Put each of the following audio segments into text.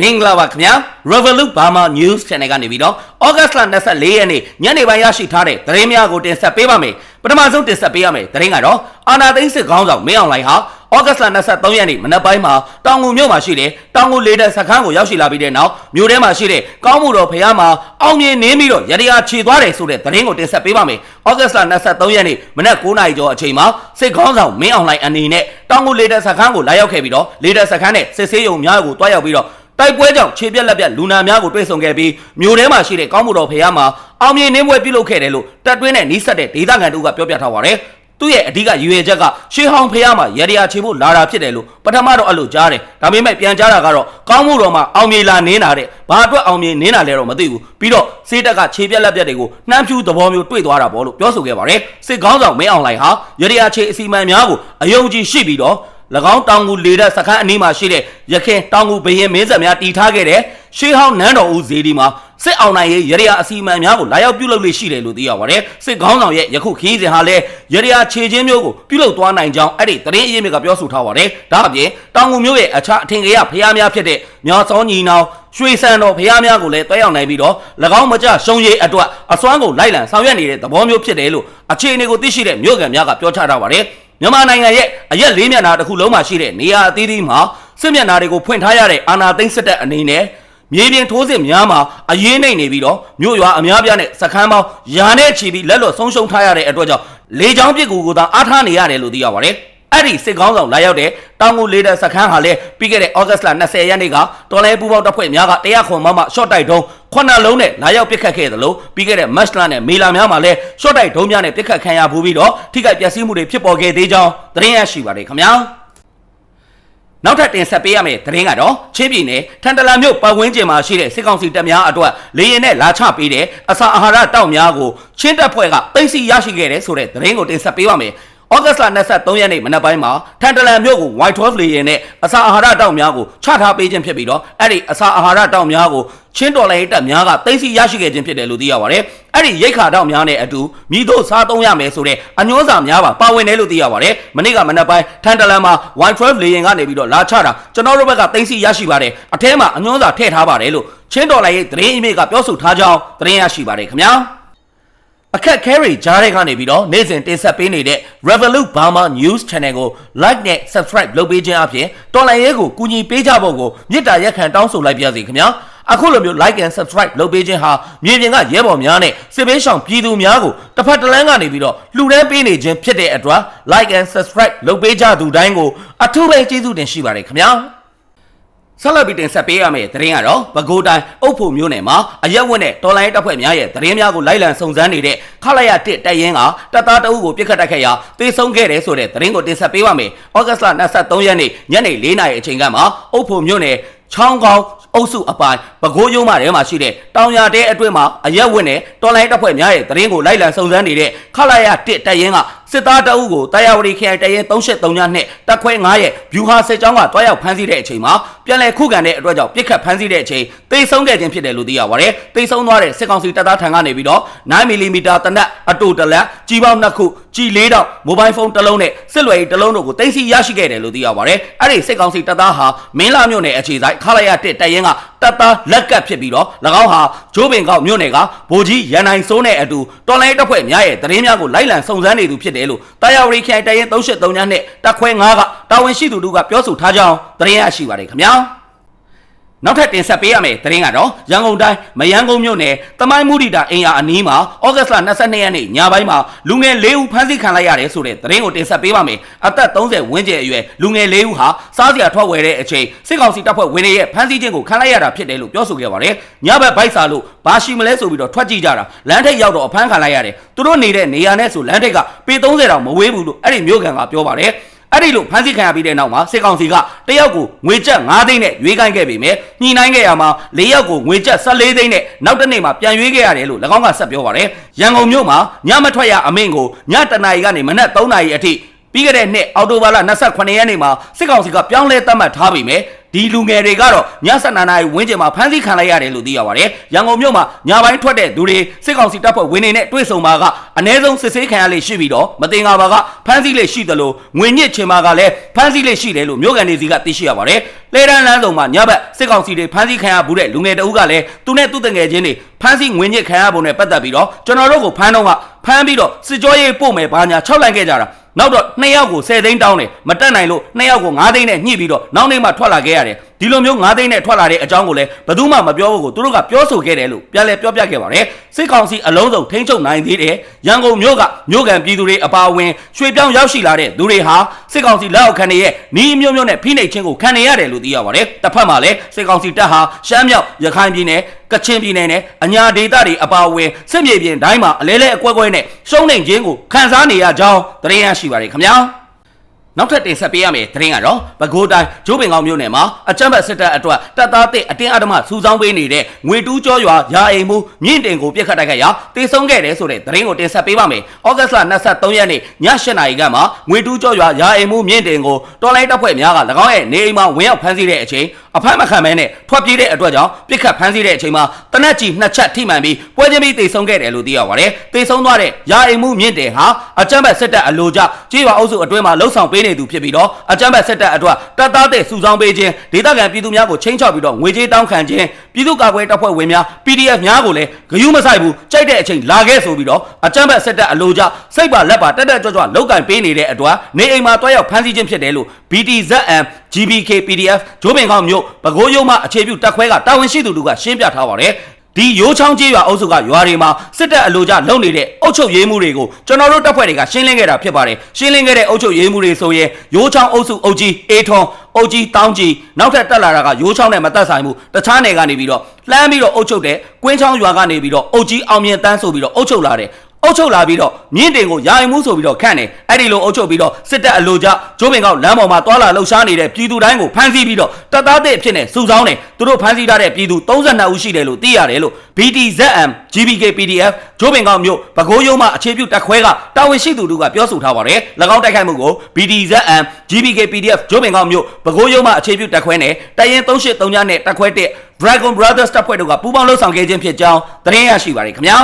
မင်္ဂလာပါခင်ဗျာ Revolut Burma News Channel ကနေပြီးတော့ဩဂတ်စ်လ24ရက်နေ့ညနေပိုင်းရရှိထားတဲ့သတင်းများကိုတင်ဆက်ပေးပါမယ်ပထမဆုံးတင်ဆက်ပေးရမယ်သတင်းကတော့အာနာသိန်းစစ်ခေါင်းဆောင်မင်းအောင်လှိုင်ဟာဩဂတ်စ်လ23ရက်နေ့မနက်ပိုင်းမှာတောင်ငူမြို့မှာရှိတဲ့တောင်ငူလေတပ်စခန်းကိုရောက်ရှိလာပြီးတဲ့နောက်မြို့ထဲမှာရှိတဲ့ကောင်းမှုတော်ဖရားမှာအောင်မြင်နေပြီးတော့ရတရားခြေသွားတယ်ဆိုတဲ့သတင်းကိုတင်ဆက်ပေးပါမယ်ဩဂတ်စ်လ23ရက်နေ့မနက်9:00နာရီကျော်အချိန်မှာစစ်ခေါင်းဆောင်မင်းအောင်လှိုင်အနေနဲ့တောင်ငူလေတပ်စခန်းကိုလာရောက်ခဲ့ပြီးတော့လေတပ်စခန်းနဲ့စစ်ဆေးရုံများကိုတွားရောက်ပြီးတော့ တိုက်ပွဲကြောင့်ခြေပြက်လက်ပြက်လူနာများကိုတွေ့ဆုံခဲ့ပြီးမြို့ထဲမှာရှိတဲ့ကောင်းမှုတော်ဖရားမှာအောင်မြင်နှင်းပွဲပြုလုပ်ခဲ့တယ်လို့တပ်တွင်းနဲ့နှီးဆက်တဲ့ဒေသခံတို့ကပြောပြထားပါတယ်။သူ့ရဲ့အဓိကရည်ရွယ်ချက်ကရှေးဟောင်းဖရားမှာရတရားချေဖို့လာတာဖြစ်တယ်လို့ပထမတော့အဲ့လိုကြားတယ်။ဒါပေမဲ့ပြန်ကြားတာကတော့ကောင်းမှုတော်မှာအောင်မြင်လာနင်းတာတဲ့။ဘာအတွက်အောင်မြင်နင်းတာလဲတော့မသိဘူး။ပြီးတော့စေးတက်ကခြေပြက်လက်ပြက်တွေကိုနှမ်းဖြူသဘောမျိုးတွေ့သွားတာပေါ့လို့ပြောဆိုခဲ့ပါတယ်။စစ်ကောင်းဆောင်မင်းအောင်လှိုင်ဟာရတရားချေအစီအမံများကိုအယုံကြည်ရှိပြီးတော့၎ င်းတောင်ကူလေတဲ့စခန်းအနီးမှာရှိတဲ့ရခင်တောင်ကူဘရင်မင်းဆက်များတည်ထားခဲ့တဲ့ရှေးဟောင်းနန်းတော်ဦးဇေဒီမှာစစ်အောင်နိုင်ရဲ့ရရအစီအမံများကိုလာရောက်ပြုလုပ်လို့ရှိတယ်လို့သိရပါတယ်စစ်ခေါင်းဆောင်ရဲ့ယခုခီးစဉ်ဟာလည်းရရခြေချင်းမျိုးကိုပြုလုပ်သွားနိုင်ကြောင်းအဲ့ဒီသတင်းအရင်းမြစ်ကပြောဆိုထားပါတယ်ဒါအပြင်တောင်ကူမျိုးရဲ့အခြားအထင်ကြီးဖျားများဖြစ်တဲ့မြောင်စောညီနောင်ရွှေစံတော်ဖျားများကိုလည်းတွဲရောက်နိုင်ပြီးတော့၎င်းမကြရှုံးရည်အတွက်အစွမ်းကုန်လိုက်လံဆောင်ရွက်နေတဲ့သဘောမျိုးဖြစ်တယ်လို့အခြေအနေကိုသိရှိတဲ့မြို့ကန်များကပြောချထားပါတယ် မြန်မာနိုင်ငံရဲ့အရက်လေးမျက်နှာတစ်ခုလုံးမှာရှိတဲ့နေရာအသီးသီးမှာစစ်မျက်နှာတွေကိုဖွင့်ထားရတဲ့အာနာသိန်းစစ်တပ်အနေနဲ့မြေပြင်ထိုးစစ်များမှာအရေးနှိမ့်နေပြီးတော့မြို့ရွာအများပြားနဲ့စခန်းပေါင်းယာနဲ့ချီပြီးလက်လွတ်ဆုံးရှုံးထားရတဲ့အတွက်ကြောင့်လေကြောင်းပစ်ကူကိုသာအားထားနေရတယ်လို့သိရပါတယ်။ အဲ့ဒီစစ်ကောင်းဆောင်လာရောက်တဲ့တောင်ငူလေးတဲ့စခန်းဟာလည်းပြီးခဲ့တဲ့ဩဂတ်စ်လ20ရက်နေ့ကတော်လဲပူပေါင်းတပ်ဖွဲ့များက100ခွန်မမရှော့တိုက်တုံးခုနှစ်လုံးနဲ့လာရောက်ပစ်ခတ်ခဲ့သလိုပြီးခဲ့တဲ့မတ်လနဲ့မေလများမှာလည်းရှော့တိုက်တုံးများနဲ့ပစ်ခတ်ခံရဘူးပြီးတော့ထိခိုက်ပျက်စီးမှုတွေဖြစ်ပေါ်ခဲ့သေးကြောင်းသတင်းရရှိပါတယ်ခင်ဗျာ။နောက်ထပ်တင်ဆက်ပေးရမယ့်သတင်းကတော့ချင်းပြည်နယ်ထန်တလန်မြို့ပတ်ဝန်းကျင်မှာရှိတဲ့စစ်ကောင်စီတပ်များအတွက်လေရင်နဲ့လာချပေးတဲ့အစာအာဟာရတောက်များကိုချင်းတပ်ဖွဲ့ကသိမ်းဆည်းရရှိခဲ့တဲ့ဆိုတဲ့သတင်းကိုတင်ဆက်ပေးပါမယ်။ ဩဂတ်စ်လ23ရက်နေ့မနက်ပိုင်းမှာထန်တလန်မြို့ကို Y12 လေရင်နဲ့အစာအာဟာရတောက်များကိုချထားပေးခြင်းဖြစ်ပြီးတော့အဲ့ဒီအစာအာဟာရတောက်များကိုချင်းတော်လိုင်းတပ်များကသိမ်းဆည်းရရှိခဲ့ခြင်းဖြစ်တယ်လို့သိရပါတယ်။အဲ့ဒီရိတ်ခါတောက်များနဲ့အတူမြည်တို့စားသုံးရမယ်ဆိုတဲ့အညွှန်းစာများပါပါဝင်တယ်လို့သိရပါတယ်။မနေ့ကမနက်ပိုင်းထန်တလန်မှာ Y12 လေရင်ကနေပြီးတော့လာချတာကျွန်တော်တို့ဘက်ကသိမ်းဆည်းရရှိပါတယ်။အထဲမှာအညွှန်းစာထည့်ထားပါတယ်လို့ချင်းတော်လိုင်းရဲ့သတင်းအမိကပြောဆိုထားကြောင်းသတင်းရရှိပါတယ်ခင်ဗျာ။ အခက်ခဲတွေကြားတဲ့ကနေပြီးတော့နေ့စဉ်တင်ဆက်ပေးနေတဲ့ Revolut Burma News Channel ကို like နဲ့ subscribe လုပ်ပေးခြင်းအပြင်တော်လိုင်းရဲကိုကူညီပေးကြဖို့ကိုမြစ်တာရက်ခံတောင်းဆိုလိုက်ပါရစေခင်ဗျာအခုလိုမျိုး like and subscribe လုပ်ပေးခြင်းဟာမြေပြင်ကရဲဘော်များနဲ့စစ်ပေးဆောင်ပြည်သူများကိုတစ်ဖက်တစ်လမ်းကနေပြီးတော့လှူဒန်းပေးနေခြင်းဖြစ်တဲ့အတွက် like and subscribe လုပ်ပေးကြသူတိုင်းကိုအထူးပဲကျေးဇူးတင်ရှိပါတယ်ခင်ဗျာ ဆက်လက်ပြီးတင်ဆက်ပေးရမယ့်သတင်းကတော့ပဲခူးတိုင်းအုပ်ဖို့မျိုးနယ်မှာအရက်ဝက်နဲ့တော်လိုင်းတပ်ဖွဲ့များရဲ့သတင်းများကိုလိုက်လံစုံစမ်းနေတဲ့ခလာရတစ်တပ်ရင်းကတပ်သားတအုပ်ကိုပြစ်ခတ်တိုက်ခဲ့ရာတေဆုံးခဲ့တယ်ဆိုတဲ့သတင်းကိုတင်ဆက်ပေးပါမယ်။ဩဂတ်စ်လ23ရက်နေ့ညနေ4နာရီအချိန်ကမှအုပ်ဖို့မျိုးနယ်ချောင်းကောင်းအုပ်စုအပိုင်းပဲခူးရုံးမထဲမှာရှိတဲ့တောင်ရတဲအတွင်းမှာအရက်ဝက်နဲ့တော်လိုင်းတပ်ဖွဲ့များရဲ့သတင်းကိုလိုက်လံစုံစမ်းနေတဲ့ခလာရတစ်တပ်ရင်းက စစ်သားတအုပ်ကိုတာယာဝတီခရိုင်တရဲ373ညနဲ့တက်ခွဲ9ရဲ့ဗျူဟာစစ်ကြောင်းကတွားရောက်ဖမ်းဆီးတဲ့အချိန်မှာပြန်လည်ခုခံတဲ့အတွက်ကြောင့်ပြစ်ခတ်ဖမ်းဆီးတဲ့အချိန်တိတ်ဆုံးခဲ့ခြင်းဖြစ်တယ်လို့သိရပါတယ်။တိတ်ဆုံးသွားတဲ့စစ်ကောင်စီတပ်သားထံကနေပြီးတော့9မီလီမီတာတနက်အတူတလက်ကြီးပေါင်းနှစ်ခုကြီးလေးတောင်မိုဘိုင်းဖုန်းတစ်လုံးနဲ့စစ်လွယ်တစ်လုံးတို့ကိုတင်စီရရှိခဲ့တယ်လို့သိရပါတယ်။အဲ့ဒီစစ်ကောင်စီတပ်သားဟာမင်းလာမြို့နယ်အခြေဆိုင်ခလာရတစ်တရင်က တပ်သားလက်ကပ်ဖြစ်ပြီးတော့၎င်းဟာဂျိုးပင်ကောက်မြို့နယ်ကဗိုလ်ကြီးရန်နိုင်စိုးနဲ့အတူတော်လိုင်းတပ်ဖွဲ့များရဲ့သတင်းများကိုလိုက်လံစုံစမ်းနေသူဖြစ်တယ်လို့တာယာဝတီခိုင်တရင်373ညနဲ့တပ်ခွဲ9ကတာဝန်ရှိသူတို့ကပြောဆိုထားကြောင်းသတင်းရရှိပါတယ်ခင်ဗျာ။ နောက်ထပ်တင်ဆက်ပေးရမယ့်သတင်းကတော့ရန်ကုန်တိုင်းမယန်းကုန်းမြို့နယ်တမိုင်းမူဒီတာအင်အားအနီးမှာဩဂတ်စ်လ22ရက်နေ့ညပိုင်းမှာလူငယ်၄ဦးဖမ်းဆီးခံလိုက်ရတယ်ဆိုတဲ့သတင်းကိုတင်ဆက်ပေးပါမယ်။အသက်30ဝန်းကျင်အရွယ်လူငယ်၄ဦးဟာစားစရာထွက်ဝယ်တဲ့အချိန်စစ်ကောင်စီတပ်ဖွဲ့ဝင်တွေရဲ့ဖမ်းဆီးခြင်းကိုခံလိုက်ရတာဖြစ်တယ်လို့ပြောဆိုခဲ့ပါတယ်။ညဘက်ဘိုက်စာလို့ဘာရှိမလဲဆိုပြီးတော့ထွက်ကြည့်ကြတာလမ်းထိပ်ရောက်တော့အဖမ်းခံလိုက်ရတယ်။သူတို့နေတဲ့နေရာနဲ့ဆိုလမ်းထိပ်ကပေ30တောင်မဝေးဘူးလို့အဲ့ဒီမြို့ကန်ကပြောပါတယ်။ အဲ့ဒီလိုဖမ်းဆီးခံရပြီးတဲ့နောက်မှာစစ်ကောင်စီကတယောက်ကိုငွေကျပ်9သိန်းနဲ့ရွေးကိုင်းခဲ့ပေမဲ့ညှိနှိုင်းခဲ့ရမှာ၄ယောက်ကိုငွေကျပ်14သိန်းနဲ့နောက်တစ်နေ့မှာပြန်ရွေးခဲ့ရတယ်လို့၎င်းကဆက်ပြောပါတယ်။ရန်ကုန်မြို့မှာညမထွက်ရအမိန့်ကိုညတနာရီကနေမနက်3နာရီအထိပြီးခဲ့တဲ့နှစ်အောက်တိုဘာလ28ရက်နေ့မှာစစ်ကောင်စီကပြောင်းလဲသတ်မှတ်ထားပေမဲ့ ဒီလူငယ်တွေကတော့ည7နာရီဝင်းကျင်မှာဖမ်းဆီးခံလိုက်ရတယ်လို့သိရပါတယ်ရန်ကုန်မြို့မှာညပိုင်းထွက်တဲ့သူတွေစစ်ကောင်စီတပ်ဖွဲ့ဝင်တွေနဲ့တွေ့ဆုံမှာကအ ਨੇ ဆုံးစစ်ဆေးခံရလေရှိပြီးတော့မတင်ငါပါကဖမ်းဆီးလေရှိတယ်လို့ငွေညစ်ချင်မှာကလည်းဖမ်းဆီးလေရှိတယ်လို့မြို့ကန်တွေစီကသိရှိရပါတယ်လေတန်းလမ်းဆောင်မှာညဘက်စစ်ကောင်စီတွေဖမ်းဆီးခံရဘူးတဲ့လူငယ်တအုပ်ကလည်းသူနဲ့သူ့တငယ်ချင်းတွေဖမ်းဆီးငွေညစ်ခံရပုံနဲ့ပတ်သက်ပြီးတော့ကျွန်တော်တို့ကိုဖမ်းတော့ကဖမ်းပြီးတော့စစ်ကြောရေးပို့မယ်ဘာညာ၆လိုက်ခဲ့ကြတာ နောက်တော့နှစ်ယောက်ကို10သိန်းတောင်းတယ်မတက်နိုင်လို့နှစ်ယောက်ကို9သိန်းနဲ့ညှိပြီးတော့နောက်နေ့မှထွက်လာခဲ့ရတယ် ဒီလိုမျိုး9သိန်းနဲ့ထွက်လာတဲ့အကြောင်းကိုလည်းဘယ်သူမှမပြောဘူးကိုသူတို့ကပြောဆိုခဲ့တယ်လို့ပြန်လဲပြောပြခဲ့ပါတယ်စစ်ကောင်စီအလုံးစုံထိန်းချုပ်နိုင်သေးတယ်ရန်ကုန်မြို့ကမြို့ကန်ပြည်သူတွေအပါအဝင်ရွှေပြောင်းရောက်ရှိလာတဲ့သူတွေဟာစစ်ကောင်စီလက်အောက်ခံတွေရဲ့နီးမျိုးမျိုးနဲ့ဖိနှိပ်ခြင်းကိုခံနေရတယ်လို့သိရပါတယ်တစ်ဖက်မှာလည်းစစ်ကောင်စီတပ်ဟာရှမ်းမြောက်ရခိုင်ပြည်နယ်ကချင်ပြည်နယ်နဲ့အညာဒေသတွေအပါအဝင်စစ်မြေပြင်တိုင်းမှာအလဲလဲအကွက်ကွဲနဲ့ရှုံးနေခြင်းကိုခံစားနေရကြောင်းသတင်းရရှိပါတယ်ခင်ဗျာ နောက်ထပ်တင်ဆက်ပေးရမယ့်သတင်းကတော့ပဲခူးတိုင်းကျိုးပင်ကောင်းမြို့နယ်မှာအကြမ်းဖက်စစ်တပ်အတွက်တပ်သားတဲ့အတင်းအဓမ္မစူဆောင်းပေးနေတဲ့ငွေတူးကျော်ရွာရာအိမ်မှုမြင့်တင်ကိုပြစ်ခတ်တိုက်ခိုက်ရာတေဆုံးခဲ့တယ်ဆိုတဲ့သတင်းကိုတင်ဆက်ပေးပါမယ်။ဩဂတ်စ်လ23ရက်နေ့ည8နာရီကမှငွေတူးကျော်ရွာရာအိမ်မှုမြင့်တင်ကိုတော်လိုင်းတပ်ဖွဲ့များက၎င်းရဲ့နေအိမ်မှာဝင်ရောက်ဖမ်းဆီးတဲ့အချိန်အဖက်မခံမဲနဲ့ထွက်ပြေးတဲ့အတွက်ကြောင့်ပြစ်ခတ်ဖမ်းဆီးတဲ့အချိန်မှာတနက်ကြီးနှစ်ချက်ထိမှန်ပြီးပွဲချင်းပြီးတေဆုံးခဲ့တယ်လို့သိရပါတယ်။တေဆုံးသွားတဲ့ရာအိမ်မှုမြင့်တင်ဟာအကြမ်းဖက်စစ်တပ်အလိုကျကြေးရွာအုပ်စုအတွင်းမှာလှုပ်ဆောင်ပေးနေသူဖြစ်ပြီးတော့အကြမ်းဖက်စစ်တပ်အတွက်တပ်သားတဲ့စုဆောင်းပေးခြင်းဒေသခံပြည်သူများကိုချင်းချောက်ပြီးတော့ငွေကြေးတောင်းခံခြင်းပြည်သူ့ကာကွယ်တပ်ဖွဲ့ဝင်များ PDF များကိုလည်းဂယုမဆိုင်ဘူးကြိုက်တဲ့အချိန်လာခဲ့ဆိုပြီးတော့အကြမ်းဖက်စစ်တပ်အလိုကျစိတ်ပါလက်ပါတက်တက်ကြွကြွလောက်ကင်ပေးနေတဲ့အတွက်နေအိမ်မှာတွားရောက်ဖမ်းဆီးခြင်းဖြစ်တယ်လို့ BTZM GBK PDF ဂျိုးပင်ကောင်းမြို့ပဲခူးရုံးမှအခြေပြုတပ်ခွဲကတာဝန်ရှိသူတို့ကရှင်းပြထားပါတယ် ဒီရိုးချောင်းကြီးရွာအုပ်စုကရွာတွေမှာစစ်တပ်အလိုကျလုံနေတဲ့အုပ်ချုပ်ရေးမှုတွေကိုကျွန်တော်တို့တပ်ဖွဲ့တွေကရှင်းလင်းခဲ့တာဖြစ်ပါတယ်ရှင်းလင်းခဲ့တဲ့အုပ်ချုပ်ရေးမှုတွေဆိုရင်ရိုးချောင်းအုပ်စုအုပ်ကြီးအေထွန်အုပ်ကြီးတောင်းကြီးနောက်ထပ်တက်လာတာကရိုးချောင်းနဲ့မသက်ဆိုင်ဘူးတခြားနယ်ကနေပြီးတော့လှမ်းပြီးတော့အုပ်ချုပ်တဲ့ကွင်းချောင်းရွာကနေပြီးတော့အုပ်ကြီးအောင်မြင်တန်းဆိုပြီးတော့အုပ်ချုပ်လာတယ် အုပ်ချုပ်လာပြီးတော့မြင့်တင်ကိုယာယီမှုဆိုပြီးတော့ခန့်တယ်အဲ့ဒီလိုအုပ်ချုပ်ပြီးတော့စစ်တပ်အလိုကျကျိုးပင်ကောက်လမ်းပေါ်မှာတွာလာလှုပ်ရှားနေတဲ့ပြည်သူတိုင်းကိုဖမ်းဆီးပြီးတော့တပ်သားတဲ့အဖြစ်နဲ့စုဆောင်းတယ်သူတို့ဖမ်းဆီးထားတဲ့ပြည်သူ32ဦးရှိတယ်လို့သိရတယ်လို့ BTZM GBK PDF ကျိုးပင်ကောက်မြို့ပဲခူးရုံးမှအခြေပြုတပ်ခွဲကတာဝန်ရှိသူတို့ကပြောဆိုထားပါတယ်၎င်းတိုက်ခိုက်မှုကို BTZM GBK PDF ကျိုးပင်ကောက်မြို့ပဲခူးရုံးမှအခြေပြုတပ်ခွဲနဲ့တရင်383ညနဲ့တပ်ခွဲ1 Dragon Brothers တပ်ဖွဲ့တို့ကပူးပေါင်းလှုပ်ဆောင်ခဲ့ခြင်းဖြစ်ကြောင်းသတင်းရရှိပါတယ်ခင်ဗျာ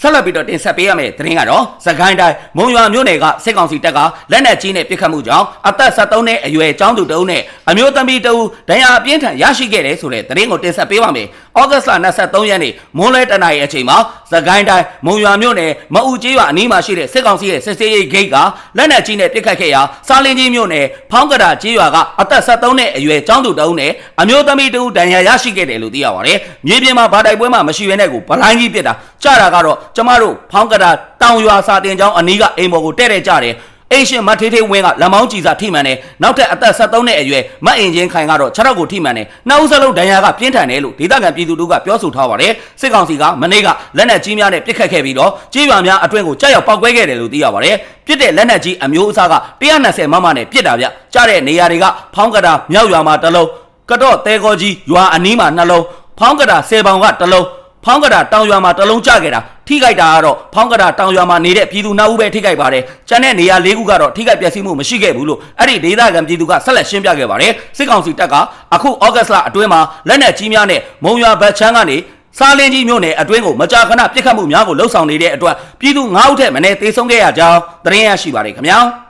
ဆက်လက်ပြီးတော့တင်ဆက်ပေးရမယ့်သတင်းကတော့စကိုင်းတိုင်းမုံရွာမြို့နယ်ကစစ်ကောင်စီတပ်ကလက်နက်ကြီးနဲ့ပစ်ခတ်မှုကြောင့်အသက်73နှစ်အရွယ်ចောင်းသူတအုပ်နဲ့အမျိုးသမီးတအုပ်ဒဏ်ရာအပြင်းထန်ရရှိခဲ့တယ်ဆိုတဲ့သတင်းကိုတင်ဆက်ပေးပါမယ်။ဩဂတ်စ်လ23ရက်နေ့မွန်းလဲတနာရီအချိန်မှာစကိုင်းတိုင်းမုံရွာမြို့နယ်မအူကျေးရွာအနီးမှာရှိတဲ့စစ်ကောင်စီရဲ့စစ်စေးရေးဂိတ်ကလက်နက်ကြီးနဲ့ပစ်ခတ်ခဲ့ရာစားလင်းကြီးမြို့နယ်ဖောင်းကတာကျေးရွာကအသက်73နှစ်အရွယ်ចောင်းသူတအုပ်နဲ့အမျိုးသမီးတအုပ်ဒဏ်ရာရရှိခဲ့တယ်လို့သိရပါတယ်။မြေပြင်မှာဗာတိုက်ပွဲမှာမရှိဘဲနဲ့ကိုဗလိုင်းကြီးပစ်တာကြတာကတော့ကျမတို့ဖောင်းကတာတောင်ရွာစာတင်ကျောင်းအနီးကအိမ်ပေါ်ကိုတဲ့တဲ့ကြတယ် အိမ်ရှင်မထေးထေးဝင်းကလက်မောင်းကြည်စာထိမှန်တယ်နောက်ထပ်အသက်73နှစ်အရွယ်မတ်အင်ဂျင်ခိုင်ကတော့ခြေထောက်ကိုထိမှန်တယ်နောက်ဦးစလုံးဒဏ်ရာကပြင်းထန်တယ်လို့ဒေသခံပြည်သူတို့ကပြောဆိုထားပါတယ်စစ်ကောင်စီကမနေ့ကလက်နက်ကြီးများနဲ့ပစ်ခတ်ခဲ့ပြီးတော့ကြေးရွာများအတွင်းကိုကြောက်ရောက်ပောက်ကွဲခဲ့တယ်လို့သိရပါတယ်ပြစ်တဲ့လက်နက်ကြီးအမျိုးအစားက120မမနဲ့ပစ်တာဗျကြားတဲ့နေရာတွေကဖောင်းကတာမြောက်ရွာမှာတစ်လုံးကတော့တဲကောကြီးရွာအနီးမှာနှလုံးဖောင်းကတာ10ပေါင်ကတစ်လုံးဖောင်းကတာတောင်ရွာမှာတလုံးကျခဲ့တာ ထိခိုက်တာကတော့ဖောင်းကတာတောင်ရွာမှာနေတဲ့ပြည်သူနောက်ဦးပဲထိခိုက်ပါတယ်။ကျန်တဲ့နေရာ၄ခုကတော့ထိခိုက်ပျက်စီးမှုမရှိခဲ့ဘူးလို့အဲ့ဒီဒေသခံပြည်သူကဆက်လက်ရှင်းပြခဲ့ပါတယ်။စစ်ကောင်စီတပ်ကအခုဩဂတ်စ်လအတွင်းမှာလက်နက်ကြီးများနဲ့မုံရွာဘတ်ချမ်းကနေစားလင်းကြီးမြို့နယ်အတွင်းကိုမကြာခဏပြစ်ခတ်မှုများကိုလှုပ်ဆောင်နေတဲ့အတွက်ပြည်သူ9ဦးထက်မနည်းသေဆုံးခဲ့ရကြောင်းသတင်းရရှိပါတယ်ခင်ဗျာ။